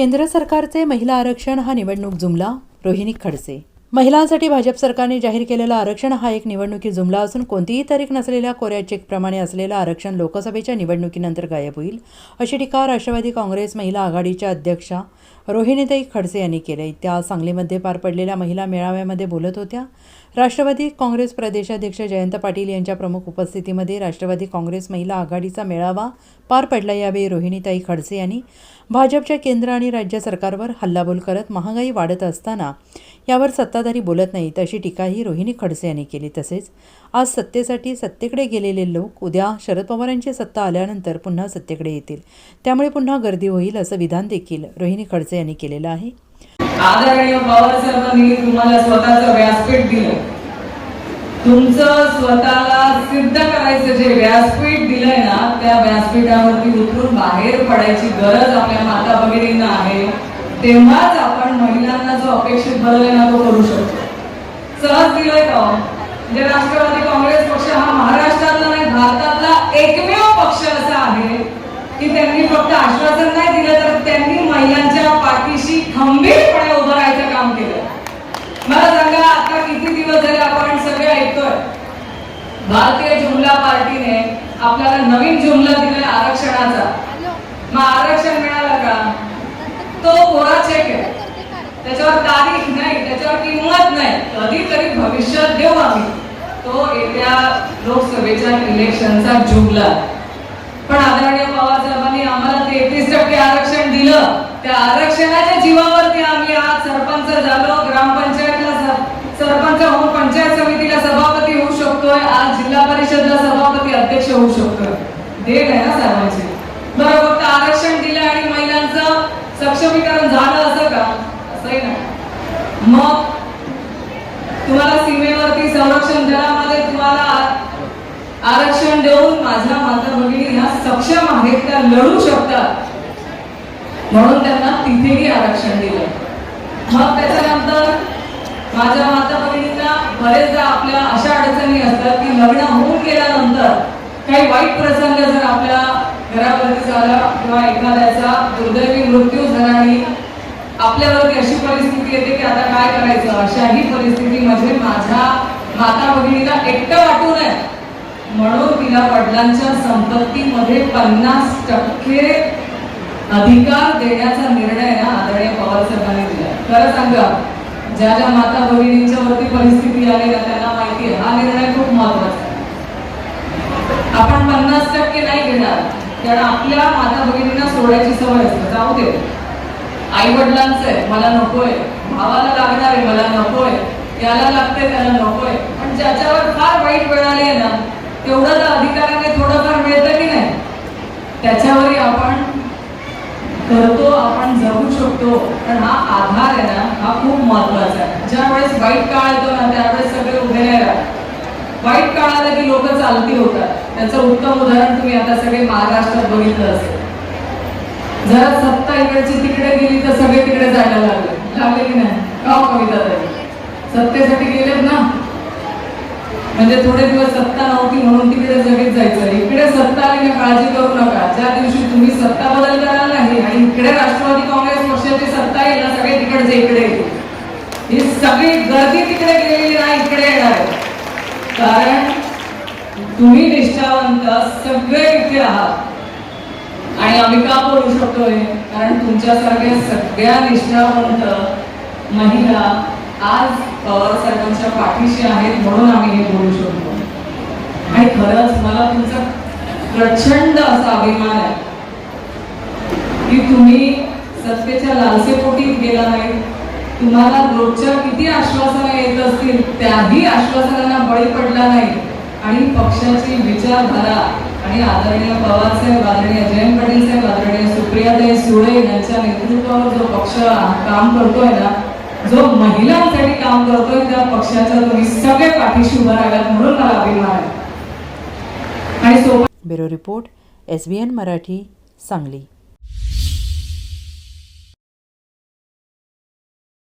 केंद्र सरकारचे महिला आरक्षण हा निवडणूक जुमला? रोहिणी खडसे. महिलांसाठी भाजप सरकारने जाहीर केलेला आरक्षण हा एक निवडणुकी जुमला असून कोणतीही तारीख नसलेल्या कोऱ्या चेकप्रमाणे असलेलं आरक्षण लोकसभेच्या निवडणुकीनंतर गायब होईल अशी टीका राष्ट्रवादी काँग्रेस महिला आघाडीच्या अध्यक्षा रोहिणीताई खडसे यांनी केली. त्या सांगलीमध्ये पार पडलेल्या महिला मेळाव्यामध्ये बोलत होत्या. राष्ट्रवादी काँग्रेस प्रदेशाध्यक्ष जयंत पाटील यांच्या प्रमुख उपस्थितीमध्ये राष्ट्रवादी काँग्रेस महिला आघाडीचा मेळावा पार पडला. यावेळी रोहिणीताई खडसे यांनी भाजपच्या केंद्र आणि राज्य सरकारवर हल्लाबोल करत महागाई वाढत असताना यावर सत्ताधारी बोलत नाहीत अशी टीकाही रोहिणी खडसे यांनी केली. तसेच आज सत्तेसाठी सत्तेकडे गेलेले लोक उद्या शरद पवारांची सत्ता आल्यानंतर पुन्हा सत्तेकडे येतील. त्यामुळे पुन्हा गर्दी होईल असं विधान देखील रोहिणी खडसे यांनी केलेलं आहे. आदरणीय पवार साहेबांनी तुम्हाला स्वतःचं व्यासपीठ दिलं. तुमचं स्वतःला सिद्ध करायचं जे व्यासपीठ दिलंय ना त्या व्यासपीठावरती उतरून बाहेर पडायची गरज आपल्या माता भगिनींना आहे. तेव्हाच आपण महिलांना जो अपेक्षित बदल आहे ना तो करू शकतो. सहज दिलंय का हो? म्हणजे राष्ट्रवादी काँग्रेस पक्ष हा महाराष्ट्रातला नाही भारतातला एकमेव पक्ष असा आहे की त्यांनी फक्त आश्वासन नाही दिलं तर त्यांनी महिलांच्या पाठीशी खंबीरपणे उभं राहायचं काम केलं. मला सांगा आता किती दिवस झाले आपण सगळे ऐकतोय? भारतीय जुमला पार्टीने आपल्याला नवीन जुमला दिलाय आरक्षणाचा. मग आरक्षण मिळालं का? तो कोरा चेक आहे. त्याच्यावर तारीख नाही त्याच्यावर किंमत नाही. कधीतरी भविष्यात देऊ आम्ही. तो येत्या लोकसभेच्या इलेक्शनचा जुमला. पण आदरणीय पवार साहेबांनी आम्हाला तेहतीस टक्के आरक्षण दिलं. त्या आरक्षणाच्या जीवावरती आम्ही आज सरपंच झालो ग्रामपंचायतला सरपंच होऊन पंचायत समितीला सभापती होऊ शकतोय आज जिल्हा परिषदला सभापती अध्यक्ष होऊ शकतोय. देव आहे ना सर्वांचे बरं फक्त आरक्षण दिलं आणि महिलांचं सक्षमीकरण झालं असं का? असंही नाही. मग तुम्हाला सीमेवरती संरक्षण दलामध्ये तुम्हाला आरक्षण देऊन माझ्या माता भगिनी ह्या सक्षम आहेत त्या लढू शकतात म्हणून त्यांना तिथेही आरक्षण दिलं. मग त्याच्यानंतर माझ्या माता बहिणींना बरेचदा आपल्या अशा अडचणी असतात की लग्न होऊन गेल्यानंतर काही वाईट प्रसंग जर आपल्या घरावरती झाला किंवा एखाद्याचा दुर्दैवी मृत्यू झाला आणि आपल्यावरती अशी परिस्थिती येते की आता काय करायचं? अशाही परिस्थितीमध्ये म्हणजे माझ्या माता बहिणीला एकटं वाटू नये. म्हणून तिला वडिलांच्या संपत्तीमध्ये पन्नास टक्के अधिकार देण्याचा निर्णय ना आदरणीय पवार साहेबांनी दिला. खरं सांगा ज्या ज्या माता भगिनींच्या वरती परिस्थिती आली ना त्यांना माहिती हा निर्णय खूप महत्त्वाचा आहे. आपण पन्नास टक्के नाही घेणार कारण आपल्या माता भगिनींना सोडायची सवय असते. जाऊ दे. आई वडिलांचं आहे मला नकोय. भावाला लागणार आहे मला नकोय. याला लागते त्याला नकोय. पण ज्याच्यावर फार वाईट वेळ आली आहे ना तेवढं तर अधिकाराने थोडंफार मिळतं की नाही? त्याच्यावरही आपण करतो आपण जगू शकतो. पण हा आधार आहे ना हा खूप महत्त्वाचा आहे. ज्या वेळेस वाईट काळ येतो ना त्यावेळेस सगळे उभे नाही राहत वाईट काळ आलं की लोक चालती होतात. त्याचं उत्तम उदाहरण तुम्ही आता सगळे महाराष्ट्रात बघितलं असेल. जरा सत्ता इकडची तिकडे गेली तर सगळे तिकडे जायला लागले. लागले की नाही? का हो कविता तरी सत्तेसाठी गेलेत ना? म्हणजे थोडे दिवस सत्ता नव्हती म्हणून तिकडे सगळेच जायचं. इकडे सत्ता आली ना काळजी करू नका. ज्या दिवशी तुम्ही सत्ता बदल करायला नाही आणि इकडे राष्ट्रवादी काँग्रेस पक्षाची सत्ता येईल ना इकडे. ही सगळी गर्दी तिकडे गेलेली नाही इकडे येणार आहे. कारण तुम्ही निष्ठावंत सगळे इथे आहात. आणि आम्ही का बोलू शकतोय? कारण तुमच्यासारख्या सगळ्या निष्ठावंत महिला आज पवार साहेबांच्या पाठीशी आहेत म्हणून आम्ही हे बोलू शकतो. आणि खरंच मला तुमचा प्रचंड असा अभिमान आहे की तुम्ही सत्तेच्या लालसेपोटी गेला नाही. तुम्हाला रोजच्या किती आश्वासनं येत असतील त्याही आश्वासनांना बळी पडला नाही. आणि पक्षाची विचारधारा आणि आदरणीय पवारसाहेब आदरणीय जयंत पाटील साहेब आदरणीय सुप्रियाताई सुळे यांच्या नेतृत्वावर जो पक्ष काम करतोय ना जो महिलांसाठी काम करतोय त्या पक्षाच्या तुम्ही सगळे पाठीशी उभा राहिलात म्हणून मला अभिमान आहे. आणि सोबत bureau report S B N Marathi Sangli.